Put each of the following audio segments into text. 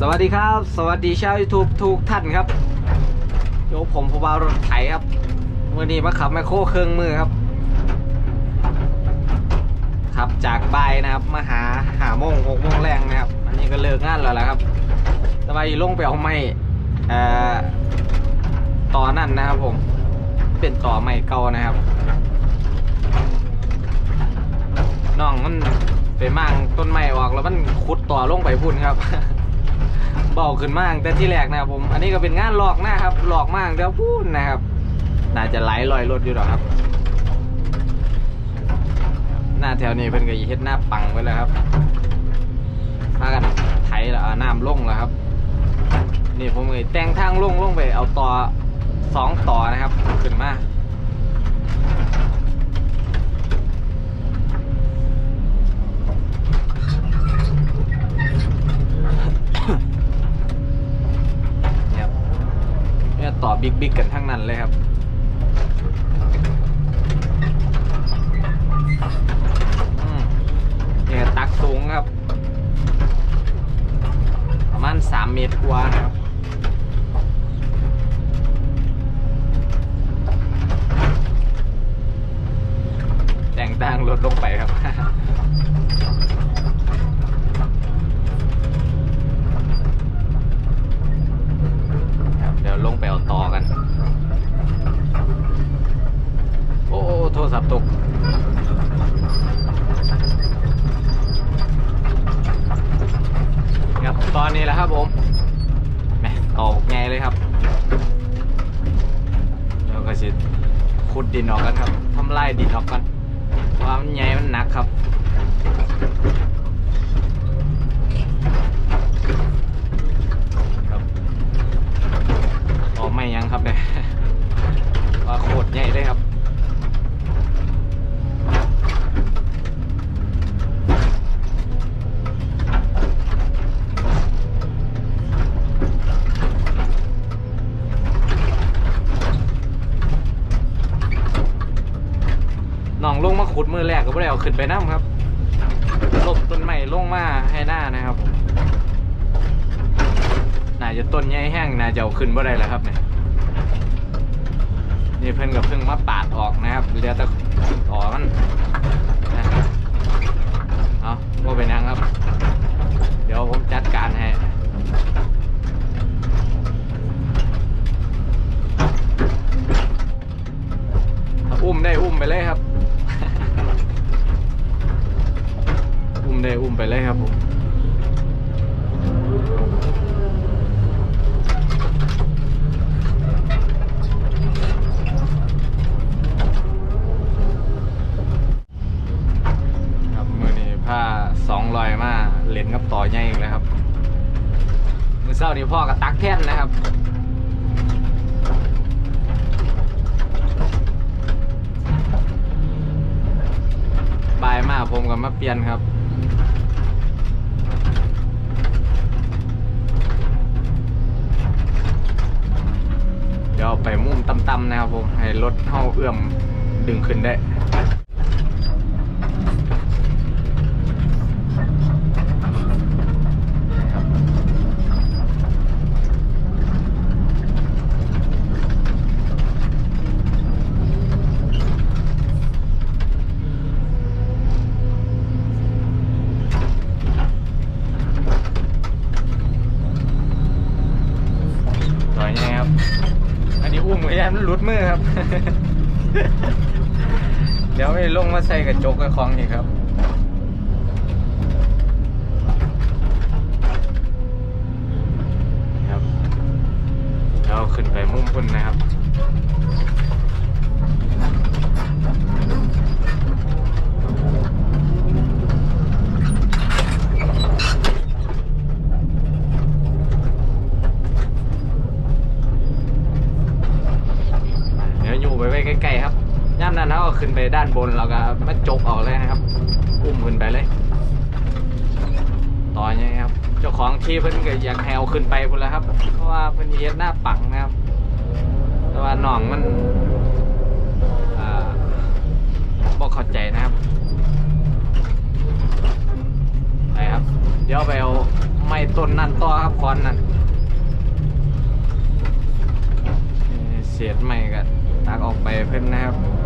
สวัสดีครับ สวัสดีชาว YouTube ทุกท่านครับโยผมผู้บ่าวรถไถครับวันนี้มาขับแมคโครเครื่องมือครับ ขับจากบายนะครับ มาหาหาโมงหกโมงแรงนะครับ อันนี้ก็เลิกงานแล้วละครับสบายลงไปเอาไม้เอ่อต่อนั่นนะครับผมเป็นต่อไม้เก่านะครับน้องมันไปมั่งต้นไม้ออกแล้วมันขุดต่อลงไปพุ่นครับ เบาขึ้นมากแต่ที่แรกนะครับผม อันนี้ก็เป็นงานหลอกหน้าครับ หลอกมากเดี๋ยวพูดนะครับ น่าจะไหลลอยรถอยู่หรอกครับ หน้าแถวนี้เพิ่นก็อีเฮ็ดหน้าปังไว้แล้วครับพากันไถแล้วน้ำลงแล้วครับ นี่ผมเลยแต่งทางลงลงไปเอาต่อสองต่อนะครับ ขึ้นมา เนี่ยครับเนี่ย ต่อบิ๊กบิ๊กกันทั้งนั้นเลยครับอืมเนี่ยตักสูงครับ ประมาณสามเมตรกว่านะครับแต่งตั้งลดลงไปครับ เดี๋ยวลงไปเอาต่อกัน โอ้โอ้โทรศัพท์ตก ครับตอนนี้แหละครับผมแหมตอกไงเลยครับเราก็จะขุดดินออกกันครับทำลายดินออกกันเพราะว่ามันใหญ่มันหนักครับครับออกไม่ยังครับเนี่ย ว่าโคตรใหญ่เลยครับ น้องลงมาขุดมือแรกก็ไม่ได้เอา ขึ้นไปน้ำครับลบต้นใหม่ลงมาให้หน้านะครับน่าจะต้นใหญ่แห้งน่าจะเอาขึ้นบ่ได้แล้วครับเนี่ยนี่เพิ่นกับเพิ่งมาปาดออกนะครับเหลือต่ต่อมันนะเอาว่าไปนั่งครับ เดี๋ยวผมจัดการให้อุ้มได้อุ้มไปเลยครับ อุ้ม ได้อุ้มไปเลยครับผมครับมือนี้ผ้าสองรอยมาเล่นกับต่อใหญ่อีกแล้วครับ มือเศร้านี่พ่อกับตักแท่นนะครับบายมากผมกับมาเปลี่ยนครับ เดี๋ยวเอาไปมุมต่ำๆ นะครับผมให้รถเท่าเอื้อมดึงขึ้นได้ ต่อยไงครับ อั นนี้อุ้มไว้ยันรุดมือครับ เดี๋ยวไปลงมาใส่กระจกกับของอีกครับครับเราขึ้นไปมุมพุ่นนะครับ เดี๋ยวอยู่ ไปไว้ใกล้ๆครับย่ำนั้นเขาก็ขึ้นไปด้านบนเราก็มาจกออกเลยนะครับอุ้มขึ้นไปเลย ต่อยังไงครับ เจ้าของที่เพิ่นก็อยากให้เอาขึ้นไปพุ่นแล้วครับ เพราะว่าเพิ่นเฮ็ดหน้าปังนะครับ แต่ว่าน้องมันอ่าบอกเข้าใจนะครับไปครับ เดี๋ยวไปเอาไม่ต้นนั่นต่อครับคอนนั่นเสียดไม่ก็ตัก ออกไปเพิ่นนะครับ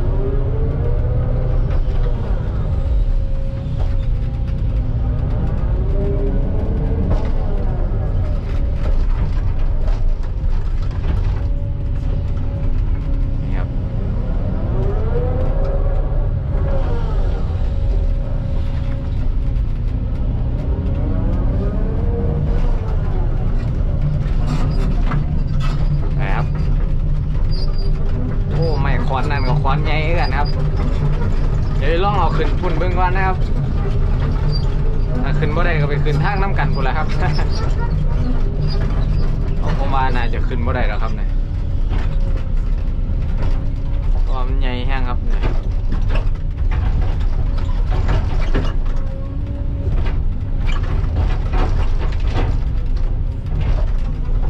ก่อนนะครับถ้าขึ้นบ่ได้ก็ไปขึ้นทางน้ำกันพุ่นแหละครับเอาผมว่าน่าจะขึ้นบ่ได้แล้วครับเนี่ยเพราะว่ามันใหญ่แห้งครับเนี่ย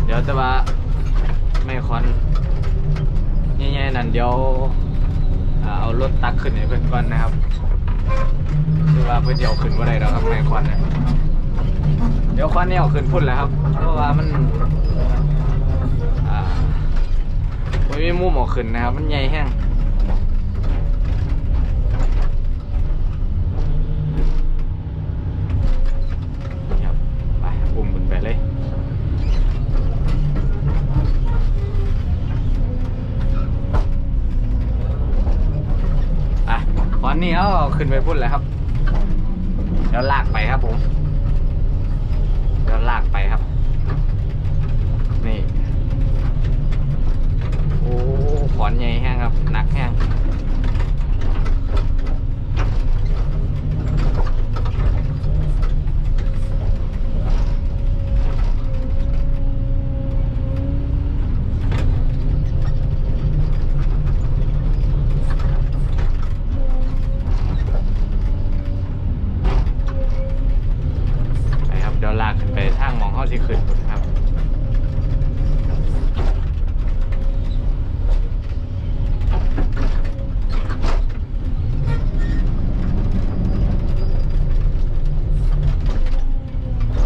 เดี๋ยวแต่ว่าไม่คอนใหญ่ๆนั่นเดี๋ยวอ่าเอารถตักขึ้นให้เพื่อนก่อนนะครับ คือว่าเพื่อเดี๋ยวขึ้นว่าได้แล้วครับแม่คอนเนี่ยเดี๋ยวควันนี่เอาขึ้นพุ่นแล้วครับ เพราะว่ามันอ่าไม่มีมุมออกขึ้นนะครับ มันใหญ่แห้งนี่ครับไปอุ้มขึ้นไปเลยอะตอ นี่เขาเอาขึ้นไปพุ่นแล้วครับ เดี๋ยวลากไปครับผม เดี๋ยวลากไปครับ นี่ โอ้ขอนใหญ่แห้งครับหนักแห้งไปครับเดี๋ยวลากขึ้นไปทางหมองเข้าที่ขึ้นพุ่นครับ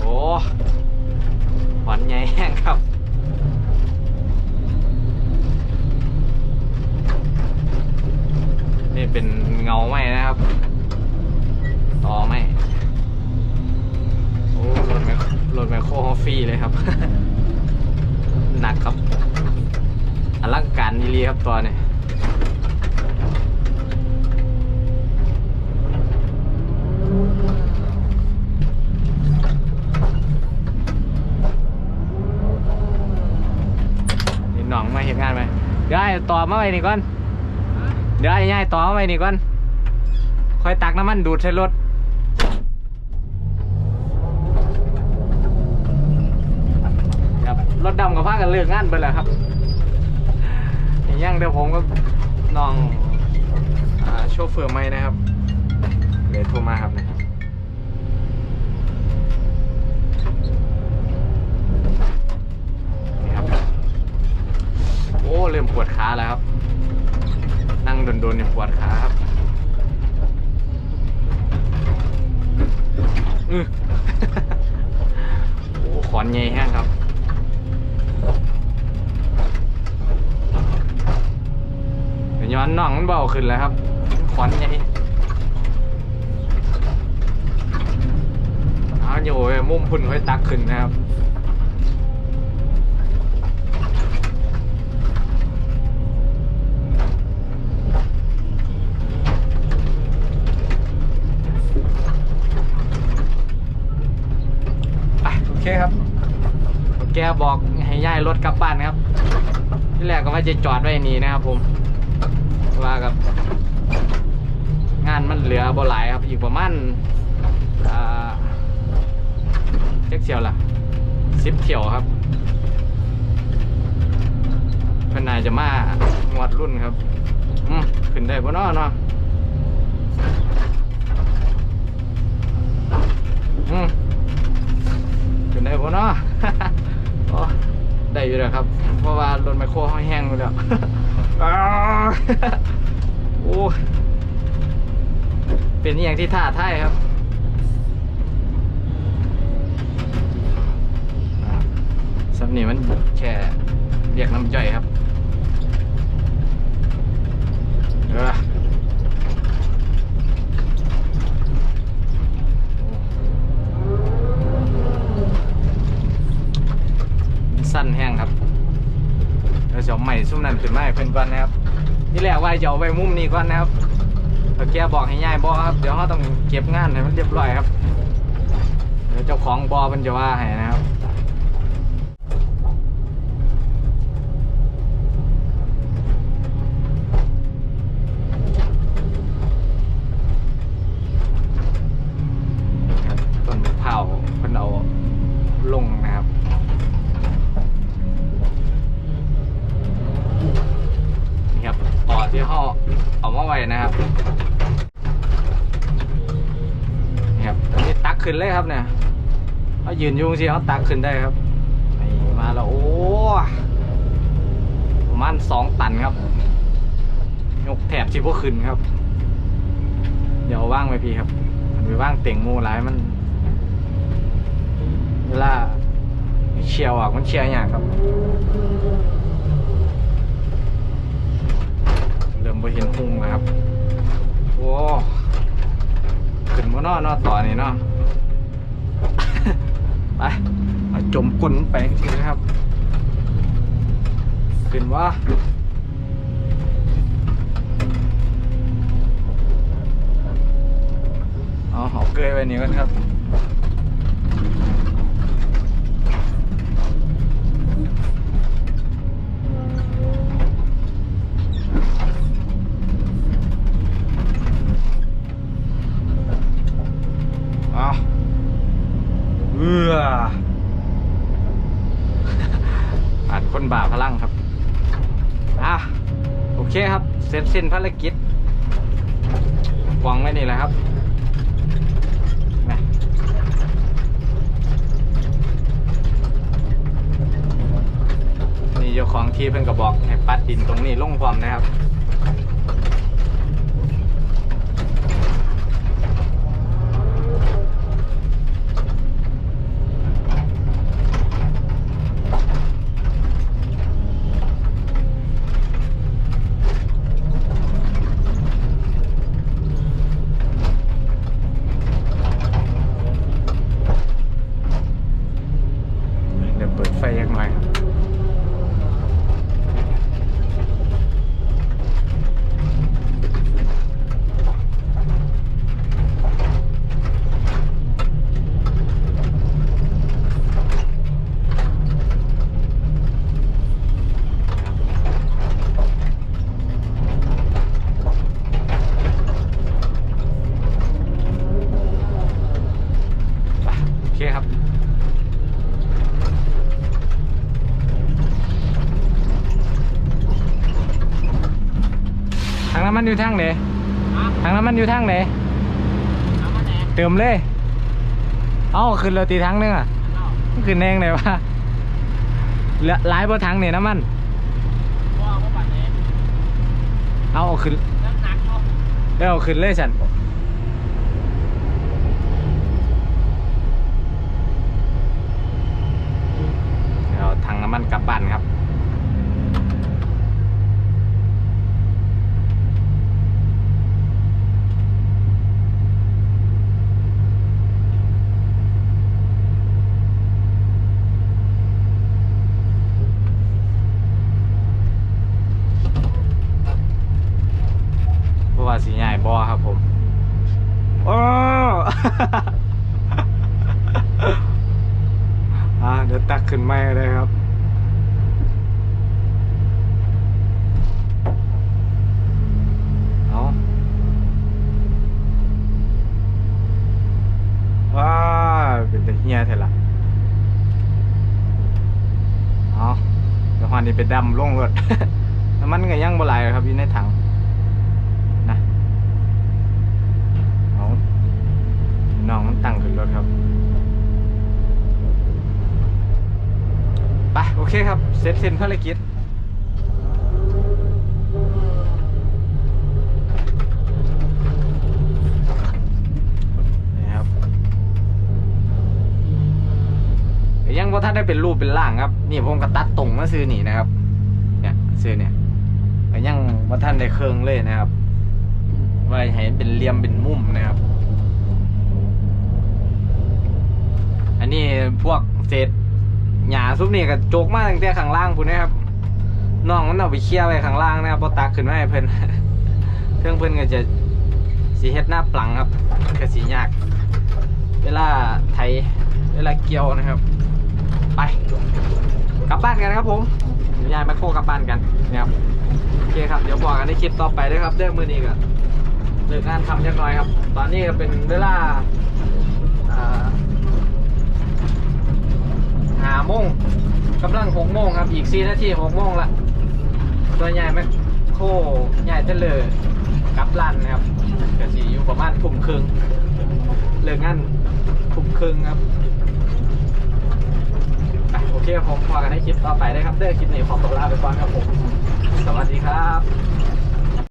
โอ้หวานใหญ่แห้งครับ นี่เป็นเงาไหมนะครับต่อไหมโอ้รถไมครถไมโครฮอฟฟี่เลยครับหนักครับอลังการนี่ลีครับตัวนี้นี่น้องมาเห็นงานไหมเดี๋ยวให้ต่อมาไว้นี่ก่อนเดี๋ยวให้ย่ายต่อมาไว้นี่ก่อน อยตักน้ำมันดูดใส่รถครับรถดำกับพากันเลือกงานไปแล้วครับอย่างเดี๋ยวผมก็น้องอโชเฟอร์ไม่นะครับเดี๋ยวโทรมาครับนะนี่ครับโอ้เริ่มปวดขาแล้วครับ นั่งโดนๆเนี่ยปวดขาครับ อือโอ้ขอนใหญ่แห้งครับเดี๋ยวย้อนน่องมันเบาขึ้นแล้วครับ ขอนใหญ่เอาอยู่มุมพุ่นค่อยตักขึ้นนะครับ อะโอเคครับ แกบอกให้ย้ายรถกลับบ้านครับ ที่แรกก็ว่าจะจอดไว้นี่นะครับ ผม ว่ากับ งานมันเหลือบ่หลายครับอีกประมาณเจ็กเที่ยวละสิบเที่ยวครับเพิ่นนายจะมางวดรุ่นครับขึ้นได้บ่เนาะเนาะขึ้นได้บ่เนาะ อ๋ได้อยู่แล้วครับ เพราะว่ารถไมโครห้องแห้งหแล้วโอ้เป็นอย่างที่ท่าท่ายครับสำนีมันแค่เรียกน้ำจ่อยครับ ซุ่มนั่นขึ้นมาเพื่อนก่อนนะครับ ที่แรกว่าจะเอาไว้มุมนี้ก่อนนะครับแต่แกบอกให้ย่ายบอครับเดี๋ยวเขาต้องเก็บงานให้มันเรียบร้อยครับเดี๋ยวเจ้าของบอมันจะว่าให้นะครับต้นมะพร้าวเพิ่นเอาลงนะครับ นี่ครับต่อที่ห่อเอามาไว้นะครับ นี่ครับตอนนี้ตักขึ้นเลยครับเนี่ยเขา ยืนยุ่งสิเขาตักขึ้นได้ครับนี่มาแล้วโอ้ประมาณสองตันครับ ยกแถบที่พวกขึ้นครับ เดี๋ยวว่างไว้พี่ครับมันไปว่างเต่งมูหลายมัน เวลาเชียวออกมันเชียร์อย่างครับเริ่มไปเห็นหุ่งแล้วครับโอ้ขึ้นมานอนอต่อนี่เนาะ ไปจมกุนไปจริงนะครับ เป็นว่าเอาเอเกยไปนี้กันครับ อืออ่านคนบ่าพลังครับ อะ โอเคครับ เสร็จสิ้นภารกิจวางไว้นี่แหละครับนะนี่เจ้าของที่เพิ่นก็บอกให้ปัดดินตรงนี้ลงพร้อมนะครับ เดี๋ยวเปิดไฟยังหน่อยครับไปโอเคครับ ทางน้ำมัน อยู่ทางไหนทางน้ำมันอยู่ทางไหนเติมเลย เอ้าขึ้นเรือตีทางนึงอะมันขึ้นแนงไหนวะเหลือหลายบนทางนี่น้ำมันเอาเอาขึ้นเดี๋ยวเอาขึ้นเลยฉันเดี๋ยวเอาถังน้ำมันกลับบ้านครับ เพราะว่า สีใหญ่บอครับผมโอ้อ่าเดี๋ยวตักขึ้นไม่เลยครับเอาว้าเป็นแต่เฮียเถอะละเอาเดี๋ยวฮอนนี่ไปดำลงรถน้ำมันก็ยังบ่ไหลครับอยู่ในถัง นะเอาน้องมันตั้งขึ้นรถครับ ไป โอเคครับ เสร็จสิ้นภารกิจนี่ครับยังว่าท่านได้เป็นรูปเป็นร่างครับ นี่ผมก็ตัดตรงมาซื้อนี่นะครับ เนี่ยซื้อเนี่ยยังว่าท่านได้เครื่องเลยนะครับไว้ให้เป็นเหลี่ยมเป็นมุมนะครับ อันนี้พวกเศษ หญ้าซุปนี่ก็โจกมากตั้งแต่ข้างล่างพุ่นนะครับน้องมันเอาไปเคี่ยวไว้ข้างล่างนะครับพอตักขึ้นมาให้เพิ่นเครื่องเพิ่นก็จะสีเฮ็ดหน้าปลังครับก็สียาก เวลาไถเวลาเกี่ยวนะครับ ไปกลับบ้านกันครับผมยวยายมาโคกลับบ้านกันนะครับโอเคครับเดี๋ยวบอกกันในคลิปต่อไปด้วยครับเรื่องมือนี้ก็เลิกงานทำเรียบร้อยครับ ตอนนี้ก็เป็นเวลาอ่า หาโมงกำลังหกโมงครับอีกสี่นาทีหกโมงละตัวยายแมคโคยายเจเลอร์กลับลันนะครับก็สีอยู่ประมาณทุ่มครึ่งเลิกงานทุ่มครึ่งครับโอเคผมพอกันให้คลิปต่อไปได้ครับเด้อคลิปนี้ขอตัวลาไปก่อนครับผม สวัสดีครับ